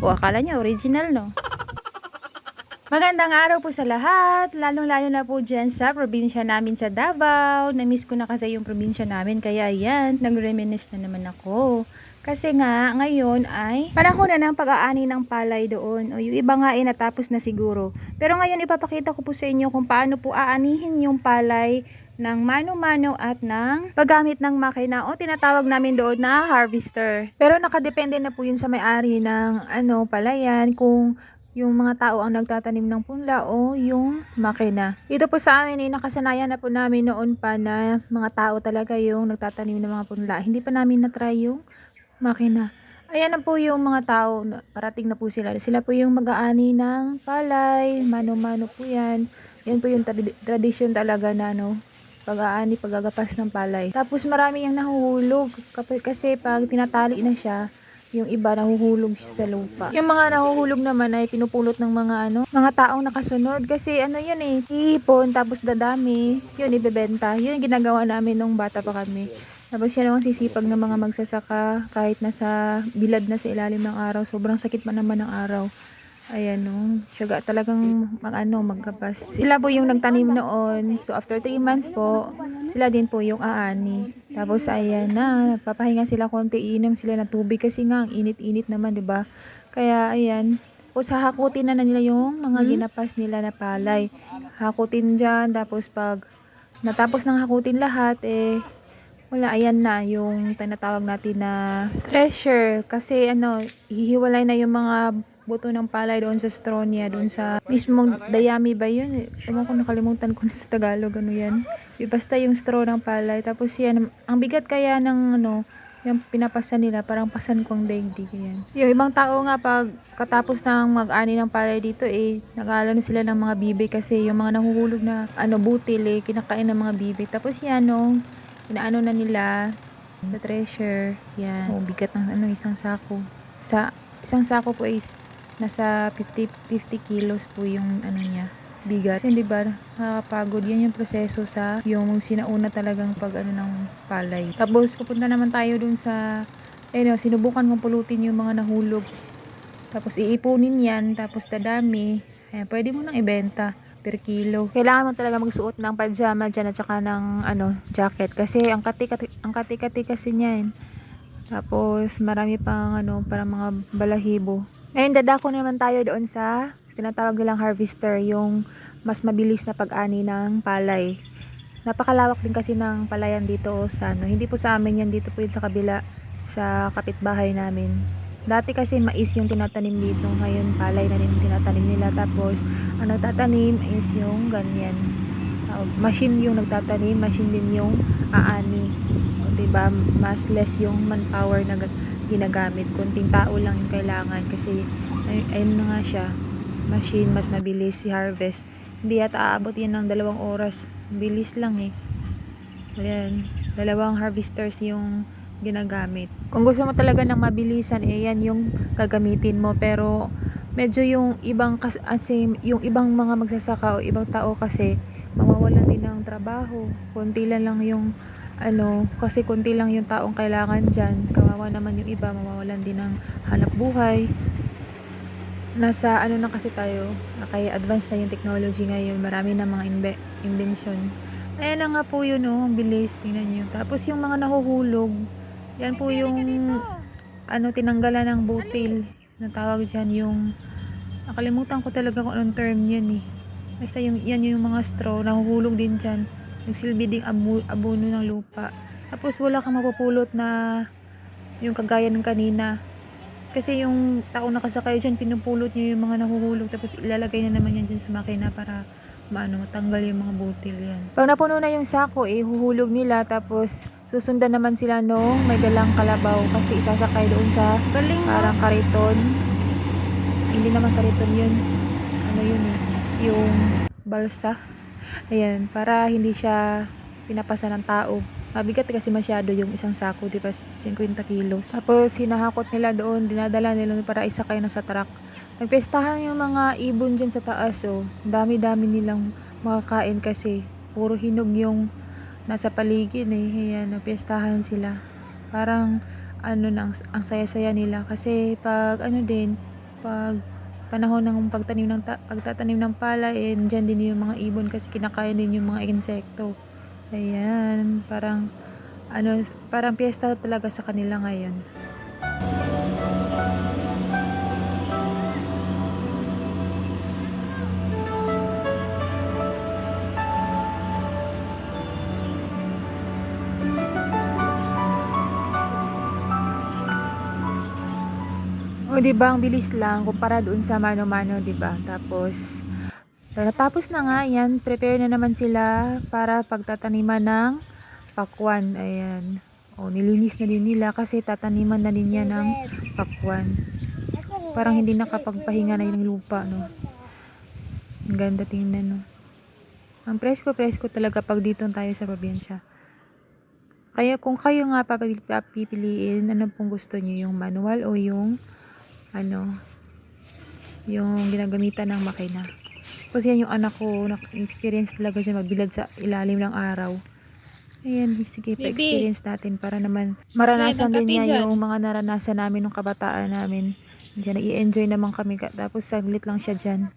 O akala niya original, no? Magandang araw po sa lahat, lalong-lalo na po dyan sa probinsya namin sa Davao. Namiss ko na kasi yung probinsya namin, kaya yan, nag-reminisce na naman ako. Kasi nga, ngayon ay panahon na ng pag-aani ng palay doon. O yung iba nga ay natapos na siguro. Pero ngayon ipapakita ko po sa inyo kung paano po aanihin yung palay ng mano-mano at ng paggamit ng makina o tinatawag namin doon na harvester. Pero nakadepende na po yun sa may-ari ng ano, palayan kung yung mga tao ang nagtatanim ng punla o yung makina. Dito po sa amin, eh, nakasanayan na po namin noon pa na mga tao talaga yung nagtatanim ng mga punla. Hindi pa namin na-try yung makina. Ayan na po yung mga tao, parating na po sila. Sila po yung mag-aani ng palay, mano-mano po yan. Yan po yung tradi- tradisyon talaga na ano, pag-aani, paggagapas ng palay. Tapos marami yung nahuhulog kasi pag tinatali na siya, yung iba nahuhulog sa lupa. Yung mga nahuhulog naman ay pinupulot ng mga ano, mga taong nakasunod kasi ano yun eh, iipon tapos dadami, yun ibebenta. Yun yung ginagawa namin nung bata pa kami. Tapos siya naman sisipag ng mga magsasaka kahit nasa bilad na sa ilalim ng araw. Sobrang sakit pa naman ng araw. Ayan no, siyaga talagang mag ano, magkapas. Sila po yung nagtanim noon. So after 3 months po, sila din po yung aani. Tapos ayan na, nagpapahinga sila konti, inom sila ng tubig kasi nga ang init-init naman, 'di ba? Kaya ayan, po sa hakutin na, na nila yung mga ginapas nila na palay. Hakutin dyan, tapos pag natapos ng hakutin lahat, eh, wala, ayan na, yung tinatawag natin na treasure. Kasi ano, hihiwalay na yung mga buto ng palay doon sa straw niya, doon sa mismong dayami ba yun? Ewan ko nakalimutan ko na sa Tagalog, ano yan. Basta yung straw ng palay. Tapos yan, ang bigat kaya ng ano, yung pinapasa nila, parang pasan kong daigdig yan. Yung ibang tao nga, pag katapos ng mag-ani ng palay dito, eh, nag-aalano sila ng mga bibi kasi yung mga nahuhulog na ano, butil, eh, kinakain ng mga bibi. Tapos yan, no, inaano na nila, the treasure, yan. Oh, bigat ng ano, isang sako. Sa isang sako po is nasa 50, 50 kilos po yung ano niya, bigat. Kasi di ba, nakakapagod. Yan yung proseso sa yung sinauna talagang pag ano ng palay. Tapos pupunta naman tayo dun sa, eh no, sinubukan kong pulutin yung mga nahulog. Tapos iipunin yan, tapos dadami. Ayan, pwede mo nang ibenta per kilo. Kailangan mo talaga magsuot ng pajama dyan at saka ng ano, jacket. Kasi ang kati-kati, ang kati-kati kasi niyan. Tapos marami pang ano, para mga balahibo. Ngayon dadako naman tayo doon sa tinatawag nilang harvester, yung mas mabilis na pag-ani ng palay. Napakalawak din kasi ng palayan dito sa ano. Hindi po sa amin yan, dito po yun sa kabila sa kapitbahay namin. Dati kasi mais yung tinatanim dito, ngayon palay na yung tinatanim nila. Tapos ang nagtatanim is yung ganyan. Machine yung nagtatanim, machine din yung aani. O, diba? Mas less yung manpower na ginagamit. Kunting tao lang yung kailangan kasi ay, ayun na nga siya. Machine, mas mabilis si harvest. Hindi yata aabot yan ng dalawang oras. Bilis lang eh. Ayan. Dalawang harvesters yung ginagamit. Kung gusto mo talaga ng mabilisan, eh yan yung gagamitin mo. Pero medyo yung ibang kas kasi yung ibang mga magsasaka o ibang tao kasi mawawalan din ng trabaho. Konti lang lang yung ano, kasi konti lang yung taong kailangan dyan. Kawawa naman yung iba, mawawalan din ng hanap buhay. Nasa ano na kasi tayo, kaya advanced na yung technology ngayon. Marami na mga inve- invention. Ayan na nga po yun, oh, ang bilis. Tingnan nyo. Tapos yung mga nahuhulog, yan po yung ano, tinanggalan ng butil. Natawag dyan yung, nakalimutan ko talaga kung anong term yan eh. Basta yung, yan yung mga straw, nahuhulog din dyan. Nagsilbi ding abu, abono ng lupa. Tapos wala kang mapupulot na yung kagaya ng kanina. Kasi yung taong nakasakay dyan, pinupulot niya yung mga nahuhulog. Tapos ilalagay na naman yan dyan sa makina para maano, matanggal yung mga butil yan. Pag napuno na yung sako, eh, huhulog nila. Tapos susundan naman sila no, may dalang kalabaw. Kasi isasakay doon sa Galing parang kariton. Hindi naman kariton yun. Ano yun eh, yung balsa. Ayan, para hindi siya pinapasa ng tao. Mabigat kasi masyado yung isang sako, di ba? 50 kilos. Tapos hinahakot nila doon, dinadala nila para isakay na sa truck. Nagpestahan yung mga ibon dyan sa taas, oh. Dami-dami nilang makakain kasi puro hinog yung nasa paligid eh. Ayan, nagpestahan sila. Parang ano na, ang, ang saya-saya nila. Kasi pag ano din, pag panahon ng pagtanim ng ta- pagtatanim ng palay, eh, dyan din yung mga ibon kasi kinakain din yung mga insekto. Ayan, parang ano, parang piyesta talaga sa kanila ngayon. O, di ba, ang bilis lang kumpara doon sa mano-mano, di ba? Tapos, Tapos na nga, yan, prepare na naman sila para pagtataniman ng pakwan. Ayan. O, nilinis na din nila kasi tataniman na din yan ng pakwan. Parang hindi nakapagpahinga na yung lupa, no? Ang ganda tingnan, no? Ang presko-presko talaga pag dito tayo sa probinsya. Kaya kung kayo nga papipiliin, ano pong gusto niyo yung manual o yung ano, yung ginagamitan ng makina. Kasi yan yung anak ko, na-experience talaga siya magbilad sa ilalim ng araw. Ayan, sige, pa-experience natin para naman maranasan din niya yung mga naranasan namin nung kabataan namin. Diyan, nai-enjoy naman kami. ka- Tapos saglit lang siya dyan.